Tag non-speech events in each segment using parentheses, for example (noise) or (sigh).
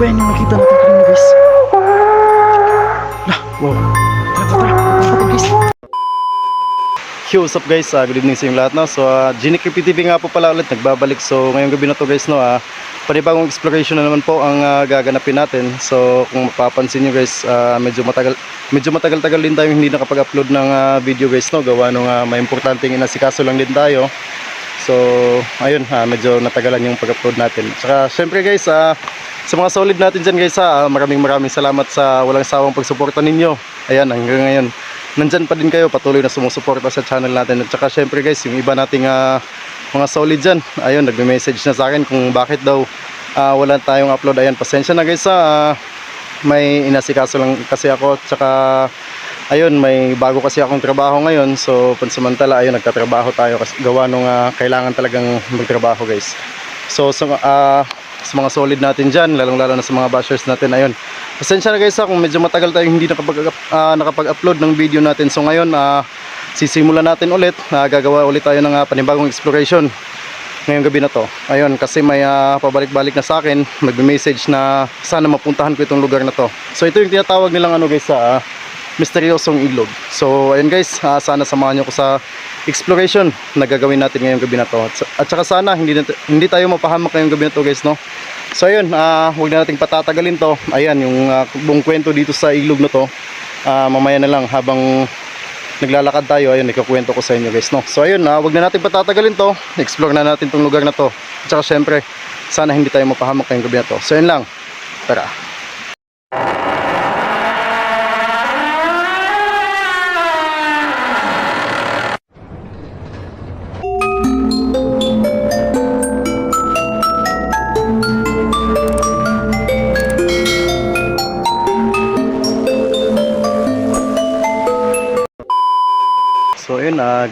yan yung nakita natin kanina guys? Lah, wow. Tara, guys. Yo, what's up guys? Ah, good evening sa inyong lahat no. So, uh, Genic PTV nga po pala ulit nagbabalik. So, ngayong gabi na to guys no, ah, panibagong exploration na naman po ang gaganapin natin. So, kung mapapansin nyo guys, ah, medyo matagal medyo matagal-tagal din tayo hindi nakapag-upload ng ah, video guys no. Gawa nung ah, may importanteng inasikaso lang din tayo. So, ayun, ha, medyo natagalan yung pag-upload natin. Tsaka, syempre guys, ah, sa mga solid natin dyan guys, ah, maraming maraming salamat sa walang sawang pagsuporta ninyo. Ayan, hanggang ngayon, nandyan pa din kayo, patuloy na sumusuporta sa channel natin. At tsaka, syempre guys, yung iba nating ah, mga solid dyan, ayun, nagme-message na sa akin kung bakit daw ah, wala tayong upload. Ayan, pasensya na guys, ah, may inasikaso lang kasi ako. Tsaka, ayun may bago kasi akong trabaho ngayon so pansamantala ayun nagtatrabaho tayo kasi gawa nung ah, kailangan talagang magtrabaho guys so sa, ah, sa mga solid natin dyan lalong lalo na sa mga bashers natin. Ayun. Pasensya na guys ha, kung medyo matagal tayong hindi nakapag, ah, nakapag-upload ng video natin. So ngayon ah, sisimulan natin ulit. Ah, gagawa ulit tayo ng ah, panibagong exploration ngayong gabi na to. Ayun kasi may ah, pabalik-balik na sa akin. Nagme-message na sana mapuntahan ko itong lugar na to. So ito yung tinatawag nilang ano guys sa ah, misteryosong ilog. So, ayun guys, ah, sana samahan nyo ko sa exploration na gagawin natin ngayong gabi na to. At, saka sana, hindi, hindi tayo mapahamak ngayong gabi na to guys, no? So, ayun, ah, huwag na nating patatagalin to. Ayan, yung ah, buong kwento dito sa ilog na to. Ah, mamaya na lang habang naglalakad tayo, ayun, ikukwento ko sa inyo guys, no? So, ayun, ah, huwag na nating patatagalin to. Explore na natin tong lugar na to. At saka, syempre, sana hindi tayo mapahamak ngayong gabi na to. So, ayun lang. Tara.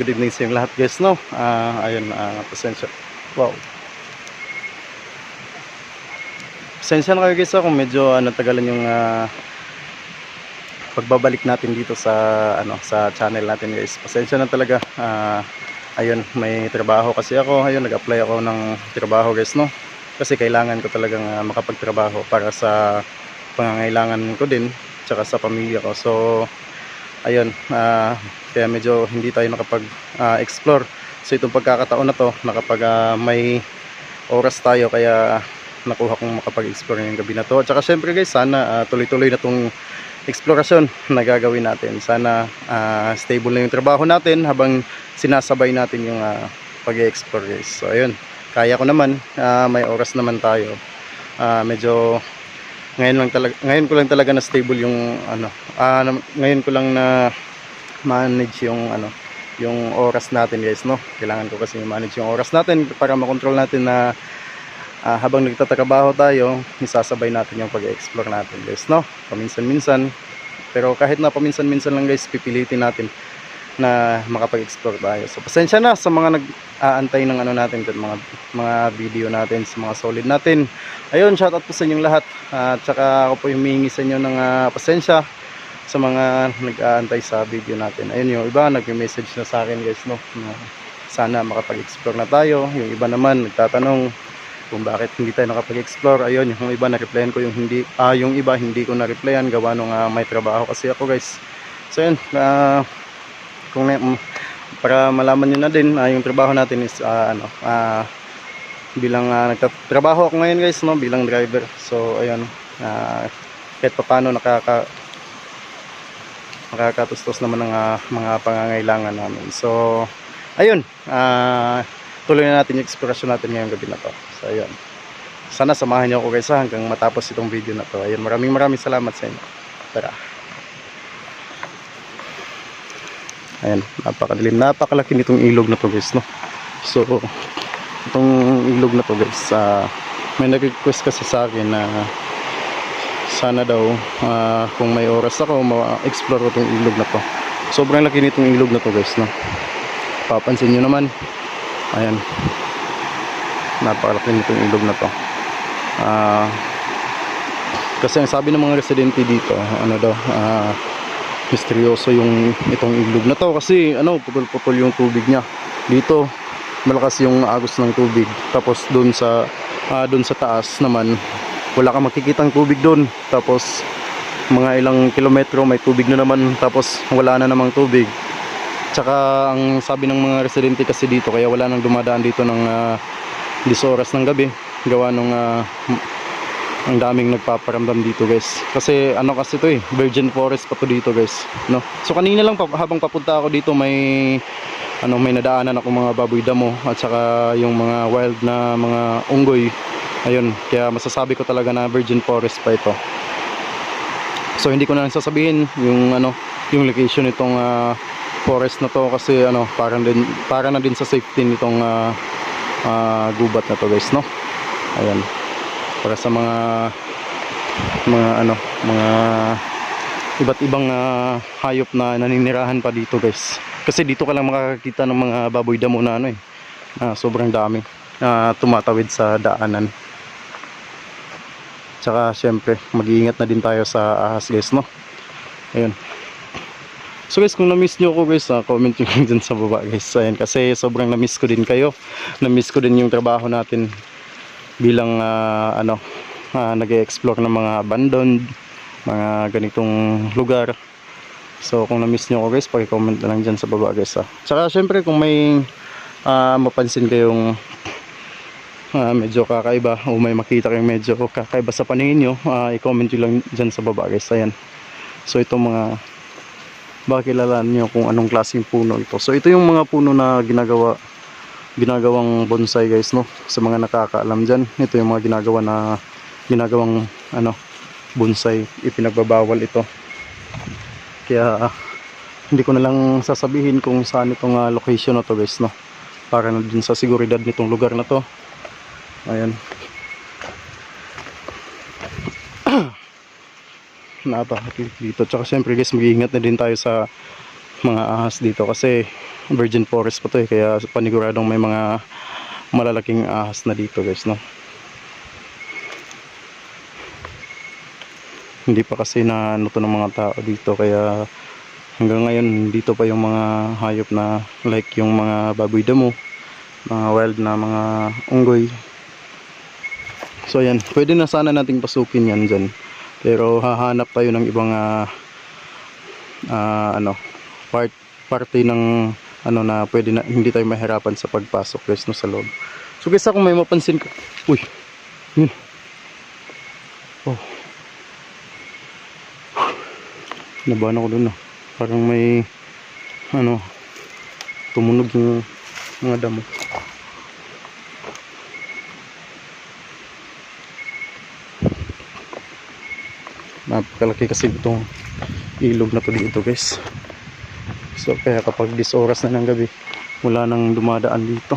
Good evening sa lahat guys, no? Ah, ayun, ah, pasensya. Wow. Pasensya na kayo guys, ah, kung medyo ano tagalan yung ah, pagbabalik natin dito sa ano sa channel natin guys. Pasensya na talaga. Ah, ayun, may trabaho kasi ako. Ayun, nag-apply ako ng trabaho guys, no? Kasi kailangan ko talagang ah, makapagtrabaho para sa pangangailangan ko din tsaka sa pamilya ko. So ayun, ah, kaya medyo hindi tayo nakapag-explore. so itong pagkakataon na to, nakapag ah, may oras tayo kaya nakuha kong makapag-explore ngayong gabi na to. At saka syempre guys, sana tuloy-tuloy na tong explorasyon na gagawin natin. Sana ah, stable na yung trabaho natin habang sinasabay natin yung ah, pag-explore guys. So ayun, kaya ko naman, ah, may oras naman tayo. Ah, medyo ngayon lang talaga ngayon ko lang talaga na stable yung ano na- ngayon ko lang na manage yung ano yung oras natin guys no? Kailangan ko kasi manage yung oras natin para makontrol natin na ah, habang nagtatrabaho tayo isasabay natin yung pag-explore natin guys no? Paminsan-minsan. Pero kahit na paminsan-minsan lang guys pipilitin natin na makapag-explore tayo so pasensya na sa mga nag-aantay ng ano natin mga mga video natin sa mga solid natin ayun shoutout po sa inyong lahat at saka ako po humingi sa inyo ng ah, pasensya sa mga nag-aantay sa video natin. Ayun yung iba nag-message na sa akin guys no. Na sana makapag-explore na tayo. Yung iba naman nagtatanong kung bakit hindi tayo nakapag-explore. Ayun yung iba na-replyan ko yung hindi ah yung iba hindi ko na-replyan gawa nung ah, may trabaho kasi ako guys. So yun ah, kung na, para malaman niyo na din ah, yung trabaho natin is ah, ano ah, bilang ah, nagtatrabaho ako ngayon guys no bilang driver. So ayun ah, kahit pa paano nakaka makakatustos naman ng ah, mga pangangailangan namin. So, ayun, ah, tuloy na natin yung eksplorasyon natin ngayong gabi na to. So, ayun. Sana samahan niyo ako guys ha, hanggang matapos itong video na to. Ayun, maraming maraming salamat sa inyo. Tara. Ayun, napakadilim. Napakalaki nitong ilog na to guys, no? So, itong ilog na to guys, ah, may nag-request kasi sa akin na sana daw ah, kung may oras ako ma-explore ko itong ilog na to. Sobrang laki nitong ilog na to guys no? Papansin nyo naman. Ayan. Napakalaki nitong ilog na to. Ah, kasi ang sabi ng mga residente dito ano daw ah, misteryoso yung itong ilog na to. Kasi ano putol-putol yung tubig niya. Dito malakas yung agos ng tubig. Tapos doon sa ah, doon sa taas naman wala kang makikitang tubig doon. Tapos mga ilang kilometro may tubig na naman. Tapos wala na namang tubig. Tsaka ang sabi ng mga residente kasi dito kaya wala nang dumadaan dito ng uh, 10 oras ng gabi. Gawa nung ah, ang daming nagpaparamdam dito guys. Kasi ano kasi to eh virgin forest pa to dito guys no? So kanina lang habang papunta ako dito may ano may nadaanan ako mga baboy damo at saka yung mga wild na mga unggoy. Ayun kaya masasabi ko talaga na virgin forest pa ito. So hindi ko na lang sasabihin yung ano yung location nitong ah, forest na to kasi ano para din para na din sa safety nitong ah, ah, gubat na to guys no? Ayan para sa mga mga ano mga iba't ibang ah, hayop na naninirahan pa dito guys. Kasi dito ka lang makakakita ng mga baboy damo na ano eh na sobrang dami na tumatawid sa daanan. Tsaka syempre mag-iingat na din tayo sa ahas guys no? Ayun. So guys, kung na-miss nyo ako guys, ah, comment nyo lang dyan sa baba guys. Ayan, kasi sobrang na-miss ko din kayo. Na-miss ko din yung trabaho natin bilang ah, ano, ah, nag-explore ng mga abandoned, mga ganitong lugar. So kung na-miss nyo ako guys, paki-comment na lang dyan sa baba guys. Ah. Tsaka syempre kung may ah, mapansin kayong ah, medyo kakaiba o may makita kayong medyo kakaiba sa paningin nyo, ah, i-comment nyo lang dyan sa baba guys. Ayan. So itong mga baka kilala niyo kung anong klaseng puno ito. So ito yung mga puno na ginagawa ginagawang bonsai guys no sa mga nakakaalam diyan. Ito yung mga ginagawa na ginagawang ano bonsai ipinagbabawal ito. Kaya hindi ko na lang sasabihin kung saan itong ah, location na to guys no para na din sa seguridad nitong lugar na to. Ayan. (clears throat) napakakit dito. Tsaka syempre guys, mag-iingat na din tayo sa mga ahas dito kasi virgin forest pa to eh. Kaya paniguradong may mga malalaking ahas na dito guys, no? Hindi pa kasi na ano ng mga tao dito kaya hanggang ngayon dito pa yung mga hayop na like yung mga baboy damo, mga wild na mga unggoy. So ayan, pwede na sana nating pasukin yan dyan. Pero hahanap tayo ng ibang ah, ah, ano part parte ng ano na pwede na hindi tayo mahirapan sa pagpasok guys no sa loob. So guys kung may mapansin ka. Uy. Yun. Oh. Nabahan ako dun ah. Parang may ano tumunog yung mga damo. napakalaki kasi itong ilog na to dito guys so kaya kapag dis oras na ng gabi wala nang dumadaan dito.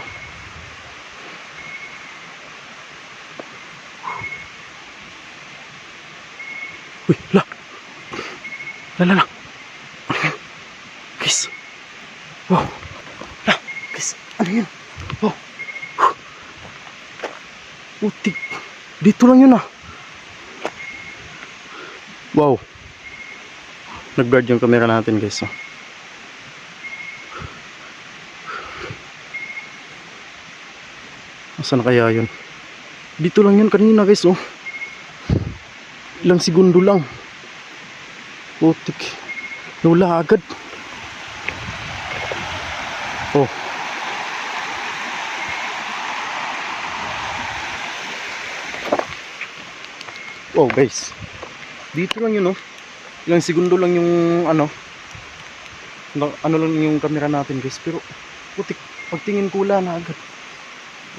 Uy la. La la la. Guys. Wow. La guys. Ano yun? Wow. Utik dito lang yun ah. Wow. Nag-blurred yung camera natin guys. Oh. Asan na kaya yun? Dito lang yun kanina guys. Oh. Ilang segundo lang. Putik. Nawala agad. Oh. Oh guys dito lang yun oh ilang segundo lang yung ano ano lang yung camera natin guys pero putik pagtingin ko wala na agad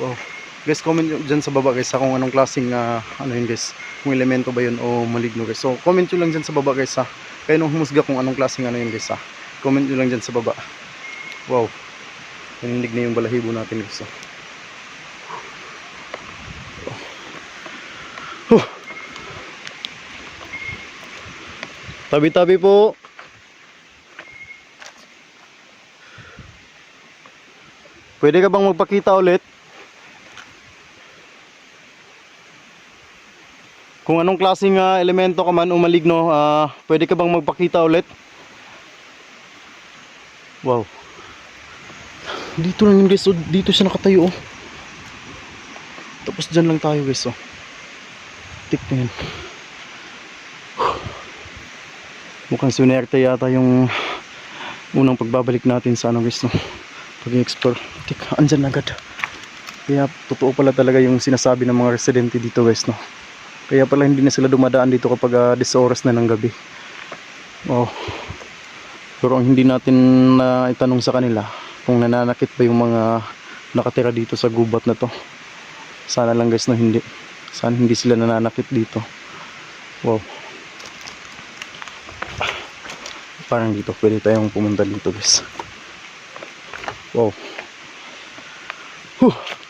wow guys comment nyo dyan sa baba guys kung anong klaseng ah, ano yun guys kung elemento ba yun o maligno guys. So comment nyo lang dyan sa baba guys ha kayo nung humusga kung anong klaseng ano yun guys ha comment nyo lang dyan sa baba. Wow. Naninig na yung balahibo natin guys ha Tabi-tabi po. Pwede ka bang magpakita ulit? Kung anong klaseng ah, elemento ka man o maligno, ah, pwede ka bang magpakita ulit? Wow. Dito lang yun guys, oh. dito siya nakatayo oh. Tapos dyan lang tayo guys oh. putik na yan. Mukhang sunerte yata yung unang pagbabalik natin sa ano guys no. Pag-explore. Putik, andyan agad. Kaya totoo pala talaga yung sinasabi ng mga residente dito guys no. Kaya pala hindi na sila dumadaan dito kapag uh, 10 oras na ng gabi. Oh. Pero ang hindi natin na itanong sa kanila kung nananakit ba yung mga nakatira dito sa gubat na to. Sana lang guys na hindi. Sana hindi sila nananakit dito. Wow. Parang dito pwede tayong pumunta dito guys. Wow. Huh.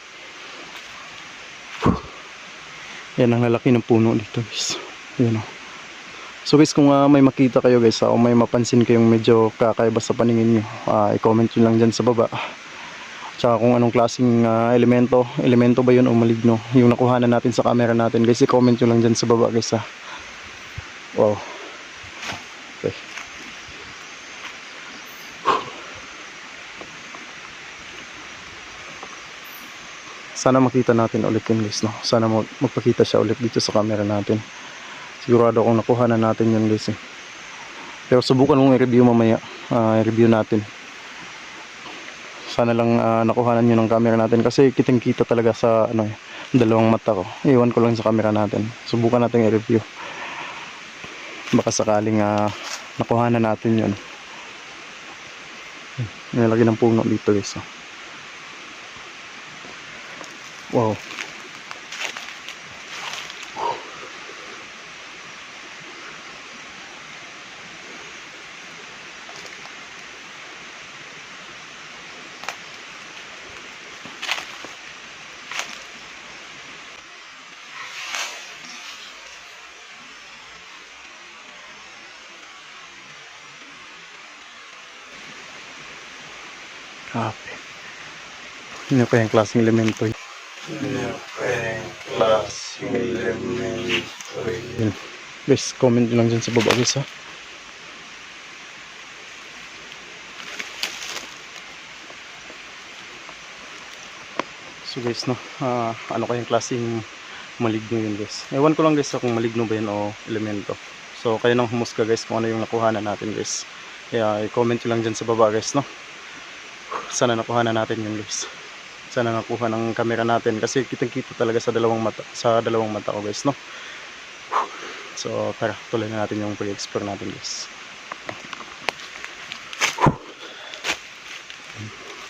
Yan ang lalaki ng puno dito guys. Yan o. So guys kung ah, may makita kayo guys ah, o may mapansin kayong medyo kakaiba sa paningin nyo, ah, i-comment nyo lang dyan sa baba. Tsaka kung anong klaseng ah, elemento, elemento ba yun o maligno, yung nakuhanan natin sa camera natin guys, i-comment nyo lang dyan sa baba guys ah. Wow. Sana makita natin ulit yun guys no. Sana mag- magpakita siya ulit dito sa camera natin. Sigurado akong nakuha na natin yun guys eh. Pero subukan mong i-review mamaya. Ah, i-review natin. Sana lang ah, nakuhanan nyo ng camera natin kasi kitang kita talaga sa ano eh, dalawang mata ko. Iwan ko lang sa camera natin. Subukan natin i-review. Baka sakaling ah, nakuhanan natin yun. Lagi ng puno dito guys. oh. Wow. Grabe. Ano kaya yung klaseng elemento klaseng elemento Yun. Guys, comment lang dyan sa baba guys ha. So guys no, ah, ano kayang klaseng maligno yun guys. Ewan ko lang guys kung maligno ba yun o elemento. So kayo nang humusga guys kung ano yung nakuhanan natin guys. Kaya i-comment lang dyan sa baba guys no. Sana nakuhanan natin yun guys. Sana nakuha ng camera natin kasi kitang kita talaga sa dalawang mata sa dalawang mata ko guys no. So tara, tuloy na natin yung pag-explore natin guys.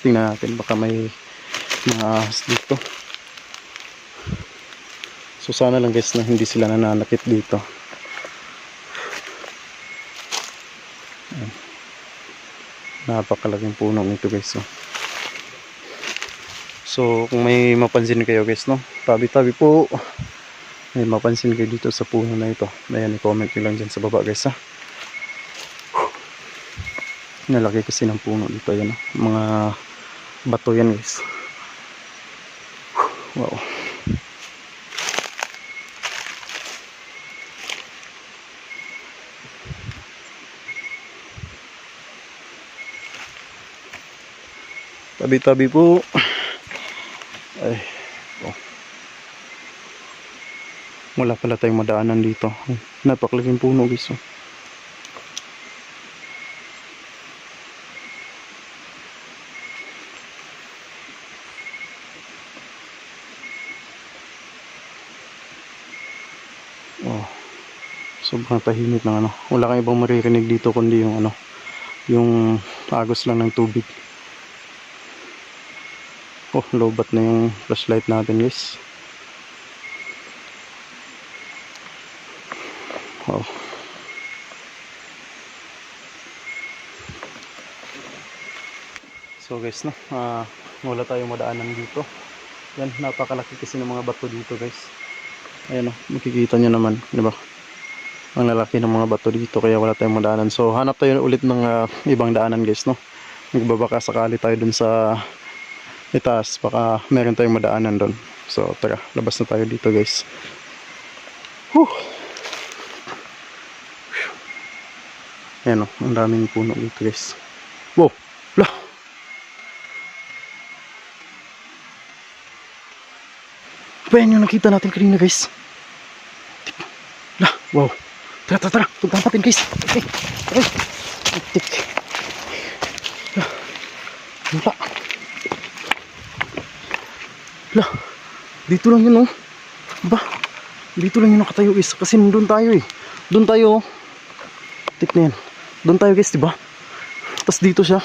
Tingnan natin baka may mga ahas dito. So sana lang guys na hindi sila nananakit dito. Napakalaking puno nito guys. Oh. So kung may mapansin kayo guys no, tabi-tabi po. May mapansin kayo dito sa puno na ito. Ayan, i-comment nyo lang dyan sa baba guys ha. Nalaki kasi ng puno dito yan. oh. Mga bato yan guys. Wow. Tabi-tabi po. Ay. Oh. Wala pala tayong madaanan dito. Napakalaking puno guys. oh. Oh. Sobrang tahimik ng ano. Wala kang ibang maririnig dito kundi yung ano, yung agos lang ng tubig. Oh, lobat na yung flashlight natin, guys. Wow. So guys, no, ah, wala tayong madaanan dito. Yan, napakalaki kasi ng mga bato dito, guys. Ayan o, makikita nyo naman, di ba? Ang lalaki ng mga bato dito kaya wala tayong madaanan. So hanap tayo ulit ng ah, ibang daanan guys, no? Magbabaka sakali tayo dun sa itaas, baka meron tayong madaanan dun. So tara, labas na tayo dito guys. Whew! Ayan o, ang daming puno dito guys. Wow! Lah! Ba yan yung nakita natin kanina guys? Wow. Tara, tara, tara. Punta natin guys. Okay. Okay. Tik. Ah. Wala. Lah. Dito lang yun oh. Ba? Dito lang yun nakatayo guys. Kasi nandun tayo eh. Doon tayo oh. Tik na yan. Doon tayo guys, di ba? Tapos dito siya.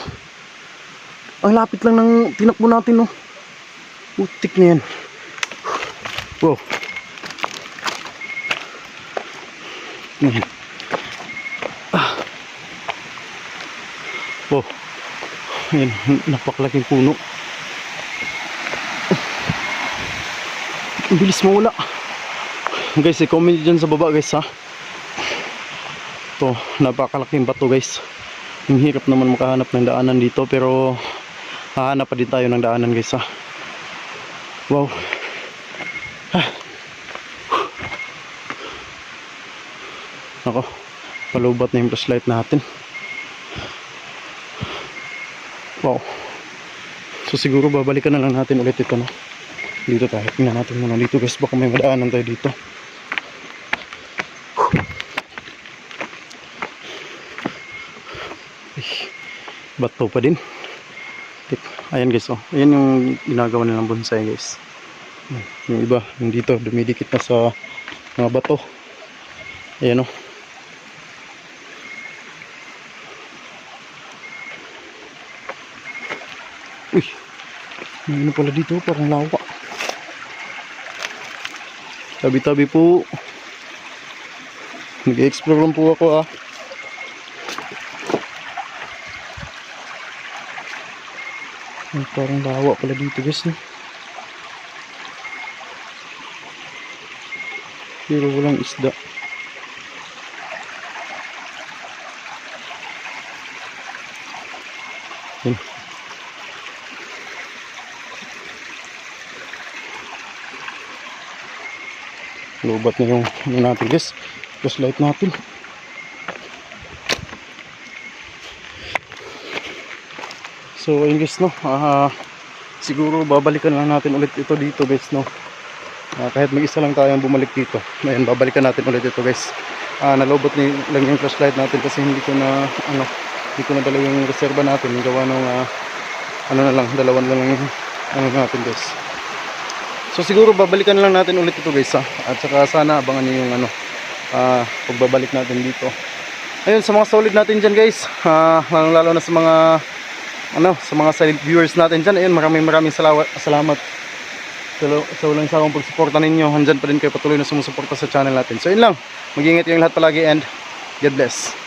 Ang lapit lang ng tinakbo natin oh. Putik na yan. Wow. Yan. Ah. Wow. Yan, napaklaking puno. Ang bilis mawala. Guys, i-comment dyan sa baba guys ha. Ito, napakalaking bato guys. Ang hirap naman makahanap ng daanan dito pero hahanap pa din tayo ng daanan guys ha. Wow. Ako, palubat na yung flashlight natin. Wow. So siguro babalikan na lang natin ulit ito no. Dito tayo. Tingnan natin muna dito guys. Baka may madaanan tayo dito. Ay, bato pa din. Tik- Ayan guys oh. Ayan yung ginagawa nilang bonsai guys. Yung iba, yung dito, dumidikit na sa mga bato. Ayan oh. Uy, may ano pala dito, parang lawa. Tabi-tabi po. Nag-explore lang po ako ah. Ay, parang lawa pala dito guys. No? Pero walang isda. Yan. Lubat na yung ano natin guys. Flashlight natin. So ayun guys no. ah siguro babalikan lang natin ulit ito dito guys no. Ah, kahit mag-isa lang tayo ang bumalik dito. Ayun babalikan natin ulit ito guys. Ah nalobot ni lang yung flashlight natin kasi hindi ko na ano hindi ko na dala yung reserva natin. Yung gawa nung ah, ano na lang dalawan lang yung ano natin guys. So siguro babalikan lang natin ulit ito guys ha. At saka sana abangan niyo yung ano ah pagbabalik natin dito. Ayun sa mga solid natin diyan guys. Ah lalong lalo na sa mga ano sa mga silent viewers natin diyan. Ayun maraming maraming salamat salamat. Sa, sa walang sawang pagsuporta ninyo, andyan pa din kayo patuloy na sumusuporta sa channel natin. So yun lang, mag-ingat yung lahat palagi and God bless.